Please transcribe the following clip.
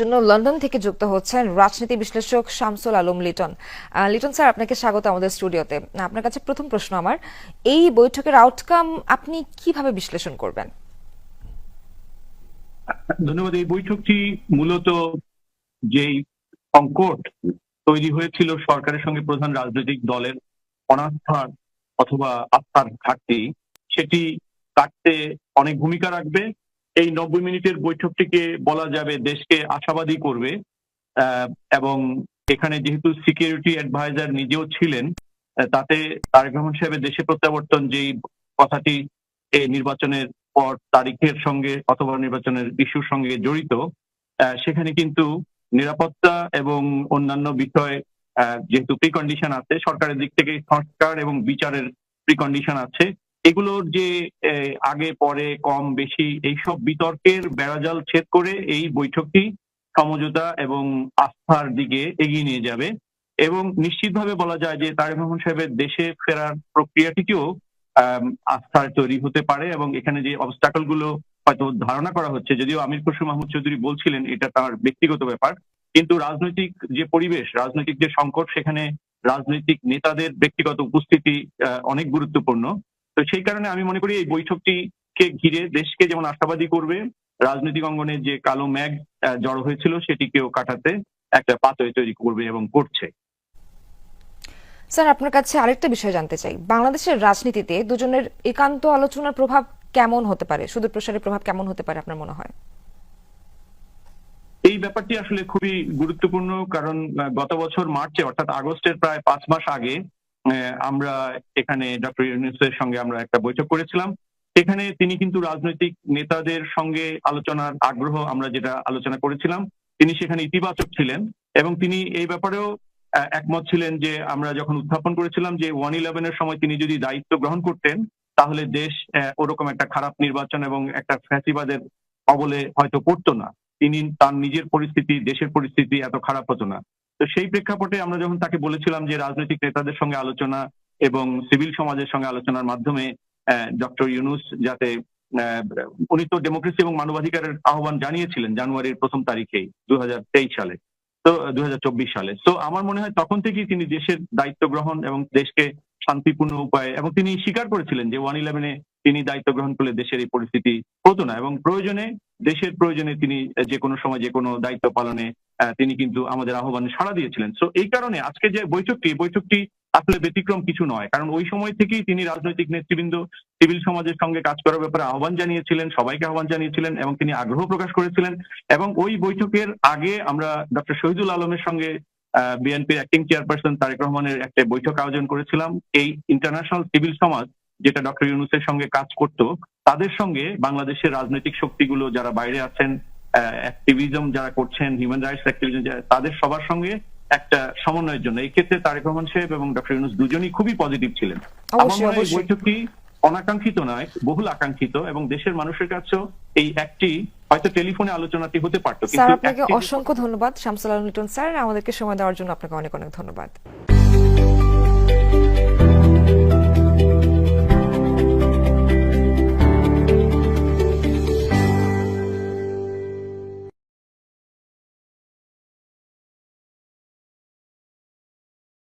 জন্য লন্ডন থেকে যুক্ত হচ্ছেন রাজনীতি বিশ্লেষক শামসুল আলম লিটন। লিটন স্যার, আপনাকে স্বাগত আমাদের স্টুডিওতে। আপনার কাছে প্রথম প্রশ্ন আমার, এই বৈঠকের আউটকাম আপনি কীভাবে বিশ্লেষণ করবেন? ধন্যবাদ। এই বৈঠকটি মূলত যেই সংকট তৈরি হয়েছিল সরকারের সঙ্গে প্রধান রাজনৈতিক দলের অনাস্থার অথবা আস্থার ঘাটতি, সেটি কাটতে অনেক ভূমিকা রাখবে। এই নব্বই মিনিটের বৈঠকটিকে বলা যাবে দেশকে আশাবাদী করবে এবং এখানে যেহেতু সিকিউরিটি অ্যাডভাইজার নিজেও ছিলেন তাতে তারেক রহমান সাহেবের দেশে প্রত্যাবর্তন যেই কথাটি এই নির্বাচনের পর তারিখের সঙ্গে অথবা নির্বাচনের ইস্যুর সঙ্গে জড়িত সেখানে কিন্তু নিরাপত্তা এবং অন্যান্য বিষয় যেহেতু প্রিকন্ডিশন আছে, সরকারের দিক থেকে সংস্কার এবং বিচারের প্রিকন্ডিশন আছে এগুলোর যে আগে, পরে, কম, বেশি, এইসব বিতর্কের বেড়াজাল ছেদ করে এই বৈঠকটি সমঝোতা এবং আস্থার দিকে এগিয়ে নিয়ে যাবে। এবং নিশ্চিতভাবে বলা যায় যে, তারেক রহমান সাহেবের দেশে ফেরার প্রক্রিয়াটিকেও আস্থার তৈরি হতে পারে এবং এখানে যে অবস্টাকলগুলো হয়তো ধারণা করা হচ্ছে, যদিও আমির খসরু মাহমুদ চৌধুরী বলছিলেন এটা তার ব্যক্তিগত ব্যাপার, কিন্তু রাজনৈতিক যে পরিবেশ, রাজনৈতিক যে সংকট, সেখানে রাজনৈতিক নেতাদের ব্যক্তিগত উপস্থিতি অনেক গুরুত্বপূর্ণ। তো সেই কারণে আমি মনে করি এই বৈঠকটিকে ঘিরে দেশকে যেমন আশাবাদী করবে রাজনৈতিক অঙ্গনে যে কালো ম্যাগ জড়ো হয়েছিল সেটিকেও কাটাতে একটা পাতয় তৈরি করবে এবং করছে। স্যার আপনার কাছে আরেকটা বিষয় জানতে চাই। বাংলাদেশের রাজনীতিতে দুজনের একান্ত আলোচনার প্রভাব কেমন হতে পারে? সুদূর প্রসারের প্রভাব কেমন হতে পারে আপনার মনে হয়? এই ব্যাপারটি আসলে খুবই গুরুত্বপূর্ণ কারণ গত বছর মার্চে অর্থাৎ আগস্টের প্রায় পাঁচ মাস আগে আমরা এখানে ডক্টর ইউনুসের সঙ্গে আমরা একটা বৈঠক করেছিলাম। সেখানে তিনি কিন্তু রাজনৈতিক নেতাদের সঙ্গে আলোচনার আগ্রহ আমরা যেটা আলোচনা করেছিলাম, তিনি সেখানে ইতিবাচক ছিলেন এবং তিনি এই ব্যাপারেও একমত ছিলেন যে আমরা যখন উত্থাপন করেছিলাম যে ওয়ান ইলেভেনের সময় তিনি যদি দায়িত্ব গ্রহণ করতেন, তাহলে দেশ ওরকম একটা খারাপ নির্বাচন এবং একটা ফ্যাসিবাদের অবলে হয়তো পড়তো না। তিনি তার নিজের পরিস্থিতি, দেশের পরিস্থিতি এত খারাপ হতো না। তো সেই প্রেক্ষাপটে আমরা যখন তাকে বলেছিলাম যে রাজনৈতিক নেতাদের সঙ্গে আলোচনা এবং সিভিল সমাজের সঙ্গে আলোচনার মাধ্যমে ডক্টর ইউনুস যাতে উনি তো ডেমোক্রেসি এবং মানবাধিকারের আহ্বান জানিয়েছিলেন জানুয়ারির প্রথম তারিখেই দু সালে, তো দু হাজার চব্বিশ সালে। তো আমার মনে হয় তখন থেকেই তিনি দেশের দায়িত্ব গ্রহণ এবং দেশকে শান্তিপূর্ণ উপায়ে, এবং তিনি স্বীকার করেছিলেন যে ওয়ান ইলেভেনে তিনি দায়িত্ব গ্রহণ করলে দেশের এই পরিস্থিতি হতো না। এবং প্রয়োজনে, দেশের প্রয়োজনে তিনি যে কোনো সময় যে কোনো দায়িত্ব পালনে তিনি কিন্তু আমাদের আহ্বানে সাড়া দিয়েছিলেন। তো এই কারণে আজকে যে বৈঠকটি বৈঠকটি আসলে ব্যতিক্রম কিছু নয়। কারণ ওই সময় থেকেই তিনি রাজনৈতিক নেতৃবৃন্দ, সিভিল সমাজের সঙ্গে কাজ করার ব্যাপারে আহ্বান জানিয়েছিলেন, সবাইকে আহ্বান জানিয়েছিলেন এবং তিনি আগ্রহ প্রকাশ করেছিলেন। এবং ওই বৈঠকের আগে আমরা ডক্টর শহীদুল আলমের সঙ্গে বিএনপির অ্যাক্টিং চেয়ারপারসন তারেক রহমানের একটা বৈঠক আয়োজন করেছিলাম। এই ইন্টারন্যাশনাল সিভিল সমাজ, যেটা ডক্টর ইউনুসের সঙ্গে কাজ করত, তাদের সঙ্গে বাংলাদেশের রাজনৈতিক শক্তিগুলো যারা বাইরে আছেন অ্যাক্টিভিজম যারা করছেন হিউম্যান রাইটস অ্যাক্টিভিজম তাদের সবার সঙ্গে একটা সমন্বয়ের জন্য। এই ক্ষেত্রে তারেক রহমান সাহেব এবং ডক্টর ইউনুস দুজনই খুবই পজিটিভ ছিলেন। আমার মনে হয় বৈঠকটি অনাকাঙ্ক্ষিত নয় বহুল আকাঙ্ক্ষিত এবং দেশের মানুষের কাছেও এই একটি হয়তো টেলিফোনে আলোচনাটি হতে পারতো। কিন্তু আপনাকে অসংখ্য ধন্যবাদ শামসুল আলম লিটন স্যার। আমাদেরকে সময় দেওয়ার জন্য আপনাকে অনেক অনেক ধন্যবাদ।